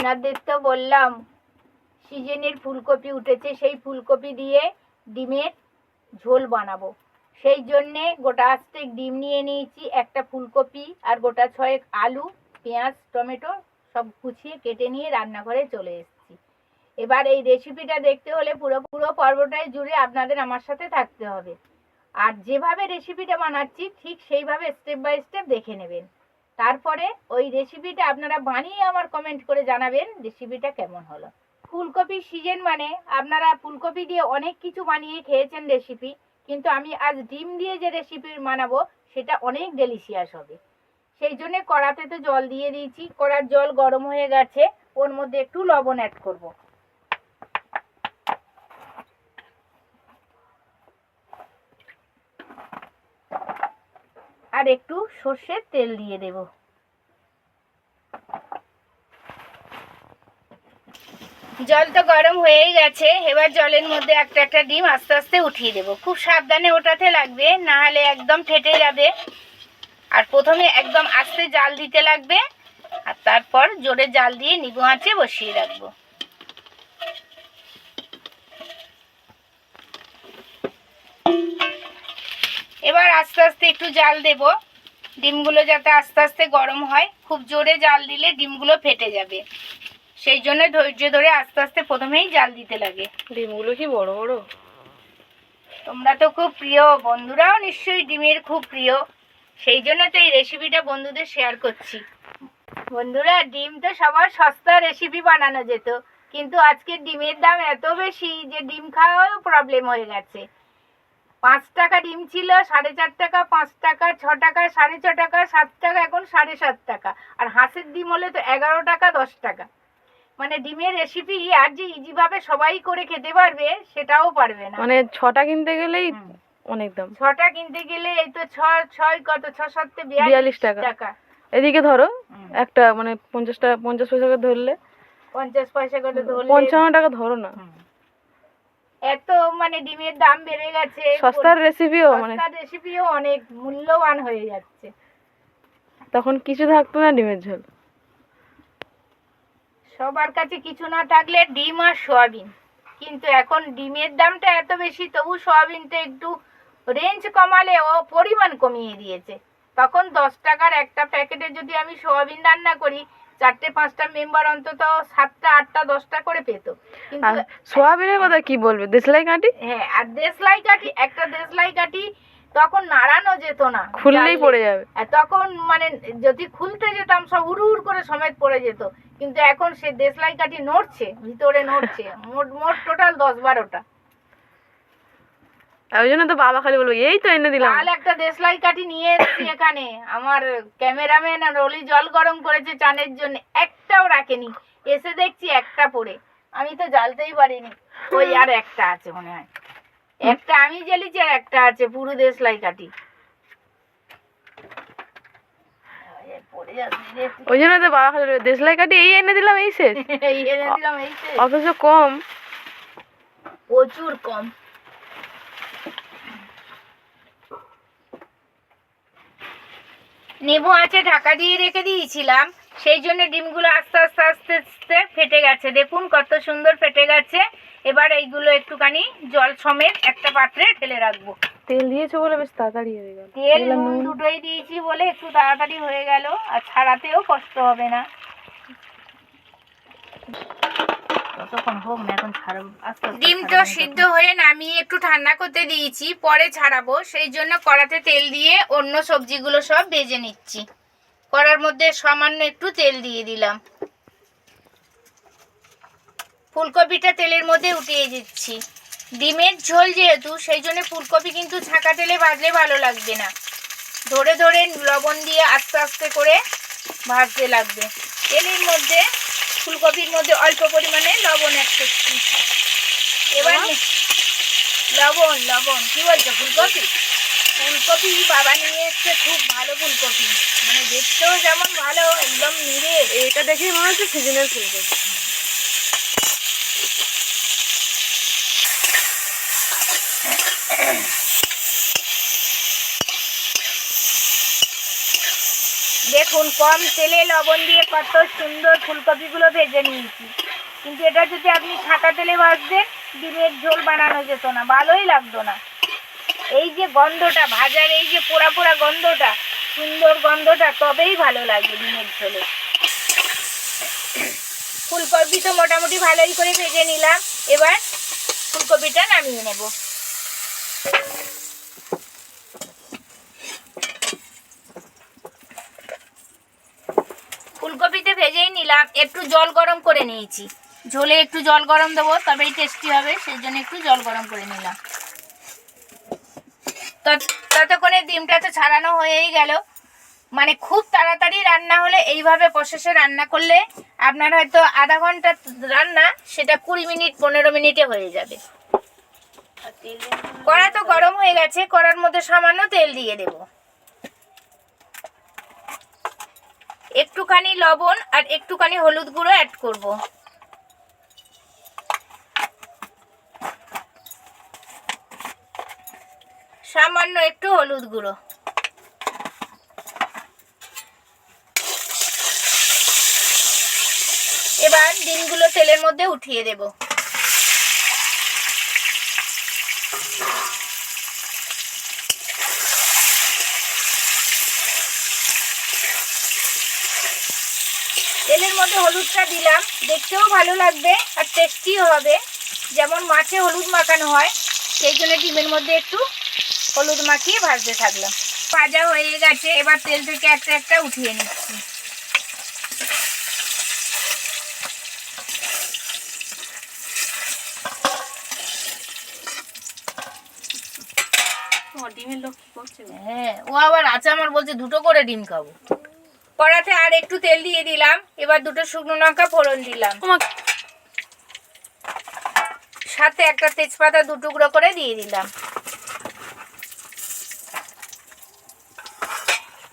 আপনাদের তো বললাম, সিজনের ফুলকপি উঠেছে, সেই ফুলকপি দিয়ে ডিমের ঝোল বানাবো। সেই জন্যে গোটা আস্তেক ডিম নিয়ে নিয়েছি, একটা ফুলকপি আর গোটা ছয়েক আলু, পেঁয়াজ, টমেটো সব কুচিয়ে কেটে নিয়ে রান্নাঘরে চলে এসেছি। এবার এই রেসিপিটা দেখতে হলে পুরো পুরো পর্বটাই জুড়ে আপনাদের আমার সাথে থাকতে হবে। আর যেভাবে রেসিপিটা বানাচ্ছি, ঠিক সেইভাবে স্টেপ বাই স্টেপ দেখে নেবেন। তারপরে ওই রেসিপিটা আপনারা বানিয়ে আমার কমেন্ট করে জানাবেন রেসিপিটা কেমন হলো। ফুলকপির সিজন মানে আপনারা ফুলকপি দিয়ে অনেক কিছু বানিয়ে খেয়েছেন রেসিপি কিন্তু আমি আজ ডিম দিয়ে যে রেসিপি বানাবো সেটা অনেক ডেলিশিয়াস হবে। সেই জন্যে কড়াতে তো জল দিয়ে দিয়েছি, কড়ার জল গরম হয়ে গেছে, ওর মধ্যে একটু লবণ অ্যাড করব। আর একটু সর্ষের তেল দিয়ে দেব। জল তো গরম হয়েই গেছে, এবার জলের মধ্যে একটা একটা ডিম আস্তে আস্তে উঠিয়ে দেব। খুব সাবধানে ওঠাতে লাগবে, না হলে একদম ফেটে যাবে। আর প্রথমে একদম আস্তে জাল দিতে লাগবে, আর তারপর জোরে জাল দিয়ে নিবু আঁচে বসিয়ে রাখব। এবার আস্তে আস্তে একটু জাল দেব। ডিমগুলো যাতে আস্তে আস্তে গরম হয় খুব জোরে জাল দিলে ডিমগুলো ফেটে যাবে। সেই জন্য ধৈর্য ধরে আস্তে আস্তে প্রথমেই জাল দিতে লাগে। ডিমগুলো কি বড় বড়? তোমরা তো খুব প্রিয় বন্ধুরাও নিশ্চয়ই ডিমের খুব প্রিয়। সেই জন্য তো এই রেসিপিটা বন্ধুদের শেয়ার করছি। বন্ধুরা ডিম তো সবার সস্তা রেসিপি বানানো যেত। কিন্তু আজকে ডিমের দাম এত বেশি যে ডিম খাওয়াও প্রবলেম হয়ে গেছে। পাঁচ টাকা ডিম ছিল সাড়ে চার টাকা পাঁচ টাকা ছ টাকা সাড়ে ছ টাকা সাত টাকা এখন সাড়ে সাত টাকা। আর হাঁসের ডিম হলে তো এগারো টাকা দশ টাকা। মানে ডিমের রেসিপি আর যে ইজিভাবে সবাই করে খেতে পারবে সেটাও পারবে না। মানে ছটা কিনতে গেলেই অনেক দাম। ছটা কিনতে গেলে এই তো ছ ছয় কত? ছ সাতে বিয়াল্লিশ টাকা। টাকা। এদিকে ধরো একটা মানে পঞ্চাশটা পঞ্চাশ পয়সা করে ধরলে। পঞ্চাশ পয়সা করে ধরলে পঞ্চান্ন টাকা ধরো না। এত মানে ডিমের দাম বেড়ে গেছে সস্তার রেসিপিও মানে সস্তার রেসিপিও অনেক মূল্যবান হয়ে যাচ্ছে। তখন কিছু থাকতো না ডিমের ঝোল। সবার কাছে কিছু না থাকলে ডিম আর সয়াবিন। কিন্তু এখন ডিমের দামটা এত বেশি তবু সয়াবিনটা একটু রেঞ্জ কমালে ও পরিমাণ কমিয়ে দিয়েছে। তখন দশ টাকার একটা প্যাকেটে যদি আমি সয়াবিন রান্না করি চারটে পাঁচটা মেম্বার অন্তত সাতটা আটটা দশটা করে পেত। সোয়াবিনের কথা কি বলবে? দেশলাই কাঁটি? হ্যাঁ আর দেশলাই কাঠি একটা দেশলাই কাঠি তখন নাড়ানো যেত না। খুললেই পড়ে যাবে। আর তখন মানে যদি খুলতে যেতাম সব উড় উড় করে সমেত পড়ে যেত। কিন্তু এখন সে দেশলাই কাঠি নড়ছে ভিতরে নড়ছে। মোট মোট টোটাল দশ বারোটা। ওই জন্য তো বাবা খালি বলব এই তো এনে দিলাম। কাল একটা দেশলাই কাঠি নিয়ে এসেছি এখানে। আমার ক্যামেরাম্যান আর অলি জল গরম করেছে চানের জন্য একটাও রাখেনি। এসে দেখছি একটা পড়ে। আমি তো জ্বালতেই পারিনি। ওই আর একটা আছে মনে হয়। একটা আমি জ্বালিছি আর একটা আছে পুরো দেশলাই কাঠি। ওই জন্য তো বাবা খালি দেশলাই কাটি এই এনে দিলাম এই শেষ। এই এনে দিলাম এই যে। অথচ কম। প্রচুর কম। নেবু আছে ঢাকা দিয়ে রেখে দিয়েছিলাম। সেই জন্য ডিমগুলো আস্তে আস্তে আস্তে আস্তে ফেটে গেছে। দেখুন কত সুন্দর ফেটে গেছে। এবার এইগুলো একটুখানি জল সমেত একটা পাত্রে ঢেলে রাখব। তেল দিয়েছ বলে বেশ তাড়াতাড়ি হয়ে গেল। তেল নুন। দুটোই দিয়েছি বলে একটু তাড়াতাড়ি হয়ে গেল। আর ছাড়াতেও কষ্ট হবে না। ততক্ষণ হোক না এখন ছাড়াবো। ডিম তো সিদ্ধ হয়ে নামিয়ে একটু ঠান্ডা করতে দিয়েছি পরে ছাড়াবো। সেই জন্য কড়াতে তেল দিয়ে অন্য সবজিগুলো সব ভেজে নিচ্ছি। কড়ার মধ্যে সামান্য একটু তেল দিয়ে দিলাম। ফুলকপিটা তেলের মধ্যে উঠিয়ে দিচ্ছি। ডিমের ঝোল যেহেতু সেই জন্য ফুলকপি কিন্তু ছাঁকা তেলে ভাজলে ভালো লাগবে না। ধরে ধরে লবণ দিয়ে আস্তে আস্তে করে ভাজতে লাগবে। তেলের মধ্যে ফুলকপির মধ্যে অল্প পরিমাণে লবণ অ্যাড করছি। এবার লবণ লবণ কী বলছো ফুলকপি? ফুলকপি বাবা নিয়ে এসছে খুব ভালো ফুলকপি। মানে দেখতেও যেমন ভালো একদম নিরে এটা দেখেই মনে হচ্ছে সিজনের ফুলকপি দেখ দেখুন কম তেলে লবণ দিয়ে কত সুন্দর ফুলকপিগুলো ভেজে নিয়েছি। কিন্তু এটা যদি আপনি ছাঁকা তেলে ভাজতেন, ডিমের ঝোল বানানো যেত না, ভালোই লাগতো না। এই যে গন্ধটা, ভাজার এই যে পোড়া পোড়া গন্ধটা, সুন্দর গন্ধটা, তবেই ভালো লাগে ডিমের ঝোলে। ফুলকপি তো মোটামুটি ভালোই করে ভেজে নিলাম। এবার ফুলকপিটা নামিয়ে নেব। একটু জল গরম করে নিয়েছি। ঝোলে একটু জল গরম দেবো তবেই টেস্টি হবে, সেই জন্য একটু জল গরম করে নিলাম। তত- ততক্ষণে ডিমটা তো ছাড়ানো হয়েই গেল। মানে খুব তাড়াতাড়ি রান্না হলে, এইভাবে প্রসেসে রান্না করলে আপনার হয়তো আধা ঘণ্টা রান্না, সেটা কুড়ি মিনিট, পনেরো মিনিটে হয়ে যাবে। কড়া তো গরম হয়ে গেছে, কড়ার মধ্যে সামান্য তেল দিয়ে দেব। একটুখানি লবণ আর একটুখানি হলুদ গুঁড়ো অ্যাড করব। সামান্য একটু হলুদ গুঁড়ো। এবার ডিমগুলো তেলের মধ্যে উঠিয়ে দেব তেলের মধ্যে হলুদটা দিলাম। দেখতেও ভালো লাগবে আর টেস্টিও হবে। যেমন মাছে হলুদ মাখানো হয় সেই জন্য ডিমের মধ্যে একটু হলুদ মাখিয়ে ভাজতে থাকলাম। ভাজা হয়ে গেছে এবার তেল থেকে একটা একটা উঠিয়ে নিচ্ছি। ডিমের লোক কি করছে। হ্যাঁ ও আবার আছে আমার বলছে দুটো করে ডিম খাব। কড়াতে আর একটু তেল দিয়ে দিলাম। এবার দুটো শুকনো লঙ্কা ফোড়ন দিলাম। সাথে একটা তেজপাতা দু টুকরো করে দিয়ে দিলাম।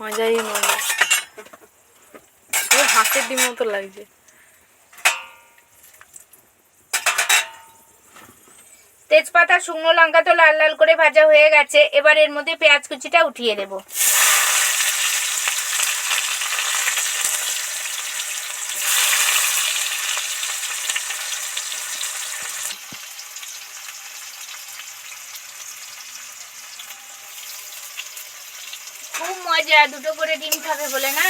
মজাই মজা। হাঁসের ডিম মতো লাগছে। তেজপাতা শুকনো লঙ্কা তো লাল লাল করে ভাজা হয়ে গেছে। এবার এর মধ্যে পেঁয়াজ কুচিটা উঠিয়ে দেব। খুব দুটো করে ডিম খাবে বলে না?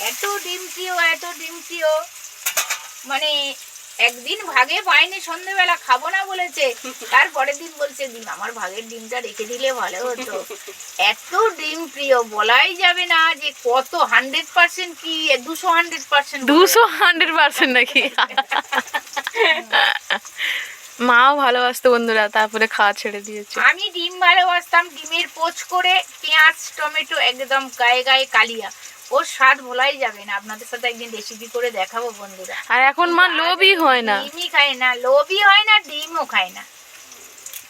এত ডিম প্রিয় এত ডিম প্রিয় মানে একদিন ভাগে পাইনি সন্ধেবেলা খাব না বলেছে। তারপরের দিন বলছে দিন আমার ভাগের ডিমটা রেখে দিলে ভালো হতো। এত ডিম প্রিয় বলাই যাবে না যে কত হান্ড্রেড পার্সেন্ট কি দুশো হান্ড্রেড পার্সেন্ট দুশো হান্ড্রেড পার্সেন্ট নাকি? মাও ভালোবাসতো বন্ধুরা তারপরে খাওয়া ছেড়ে দিয়েছে। আমি ডিম ভালোবাসতাম ডিমের পোচ করে পেঁয়াজ টমেটো একদম গায়ে গায়ে কালিয়া। ওর স্বাদ বলাই যাবে না। আপনাদের সাথে একদিন রেসিপি করে দেখাবো বন্ধুরা। আর এখন মা লোভই হয় না। ডিমই খায় না লোভই হয় না ডিমও খায় না।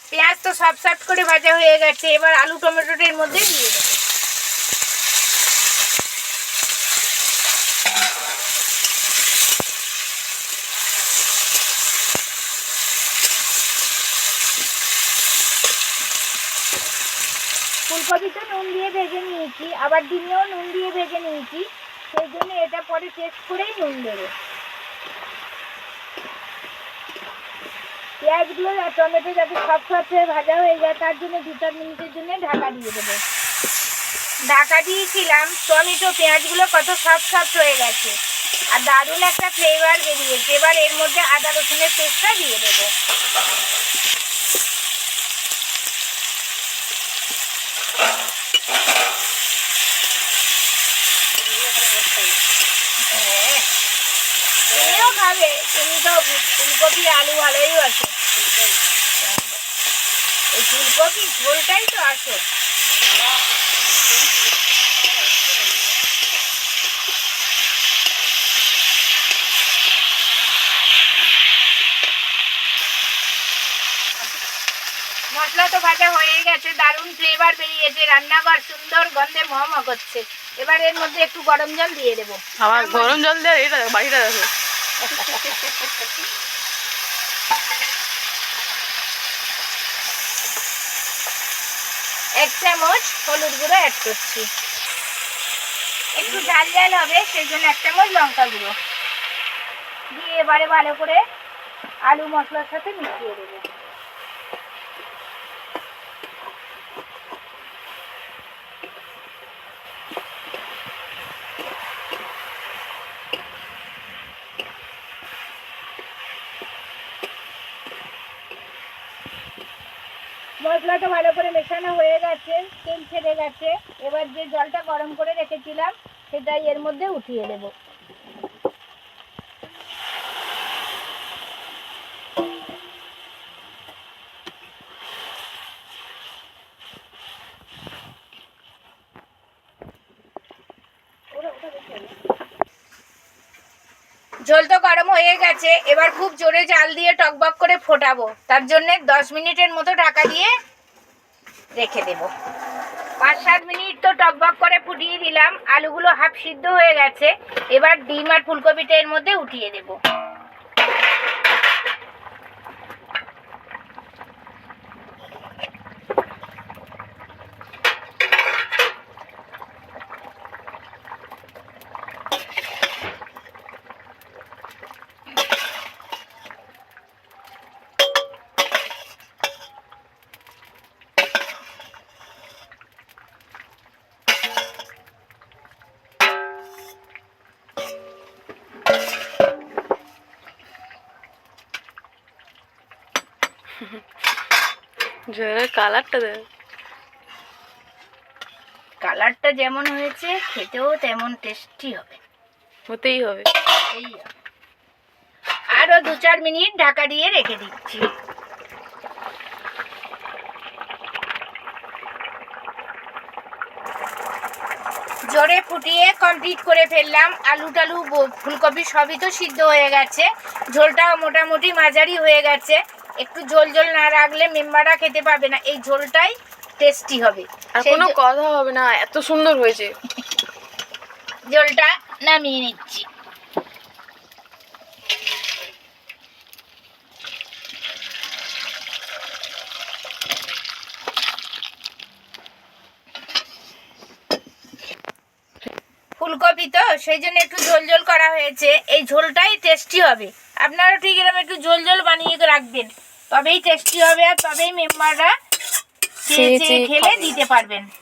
পেঁয়াজ তো সব সফট করে ভাজা হয়ে গেছে। এবার আলু টমেটোটার মধ্যে দিয়ে দেবো। ফুলকপি তো নুন দিয়ে ভেজে নিয়েছি, আবার ডিমেও নুন দিয়ে ভেজে নিয়েছি, সেই জন্য এটা পরে টেস্ট করেই নুন দেবো। পেঁয়াজগুলো আর টমেটো যাতে সব সব হয়ে ভাজা হয়ে যায়, তার জন্য দু চার মিনিটের জন্য ঢাকা দিয়ে দেবো। ঢাকা দিয়েছিলাম, টমেটো পেঁয়াজগুলো কত সফট সফট হয়ে গেছে। আর দারুণ একটা ফ্লেভার বেরিয়েছে। এবার এর মধ্যে আদা রসুনের পেস্টটা দিয়ে দেবো হ্যাঁ। তুমিও খাবে তুমি তো ফুলকপি, আলু ভালোই আছে। এই ফুলকপি ঝোলটাই তো মশলা তো ভাজা হয়ে গেছে, দারুণ ফ্লেভার বেরিয়েছে, রান্নাঘর সুন্দর গন্ধে মম করছে। এবার এর মধ্যে একটু গরম জল দিয়ে দেবো। আবার গরম জল দেয় এটা বাড়িটা এক চামচ হলুদ গুঁড়ো অ্যাড করছি। একটু ঝাল ঝাল হবে, সেই জন্য এক চামচ লঙ্কা গুঁড়ো। দিয়ে এবারে ভালো করে আলু মশলার সাথে মিশিয়ে দেবো। মশলাটা ভালো করে মেশানো হয়ে গেছে, তেল ছেড়ে গেছে। এবার যে জলটা গরম করে রেখেছিলাম, সেটাই এর মধ্যে উঠিয়ে দেব। ঝোল তো গরম হয়ে গেছে, এবার খুব জোরে জাল দিয়ে টকবক করে ফোটাবো। তার জন্য দশ মিনিটের মতো ঢাকা দিয়ে রেখে দেব। পাঁচ সাত মিনিট তো টকবক করে ফুটিয়ে দিলাম, আলুগুলো হাফ সিদ্ধ হয়ে গেছে, এবার ডিম আর ফুলকপিটা এর মধ্যে উঠিয়ে দেব। কালারটা দেখ। কালারটা যেমন হয়েছে খেতেও তেমন টেস্টি হবে। হতেই হবে। এই হবে। আরও দু চার মিনিট ঢাকা দিয়ে রেখে দিচ্ছি। জোরে ফুটিয়ে কমপ্লিট করে ফেললাম। আলু টালু ফুলকপি সবই তো সিদ্ধ হয়ে গেছে। ঝোলটাও মোটামুটি মাঝারি হয়ে গেছে। একটু ঝোল ঝোল না রাখলে মেম্বাররা খেতে পাবে না। এই ঝোলটাই টেস্টি হবে। আর কোনো কথা হবে না এত সুন্দর হয়েছে। ঝোলটা নামিয়ে নিচ্ছি। ফুলকপি তো সেই জন্য একটু ঝোল ঝোল করা হয়েছে। এই ঝোলটাই টেস্টি হবে। আপনারা ঠিক এরকম একটু ঝোল ঝোল বানিয়ে রাখবেন। তবেই টেস্টি হবে আর তবেই মেম্বাররা খেয়ে খেলে। দিতে পারবেন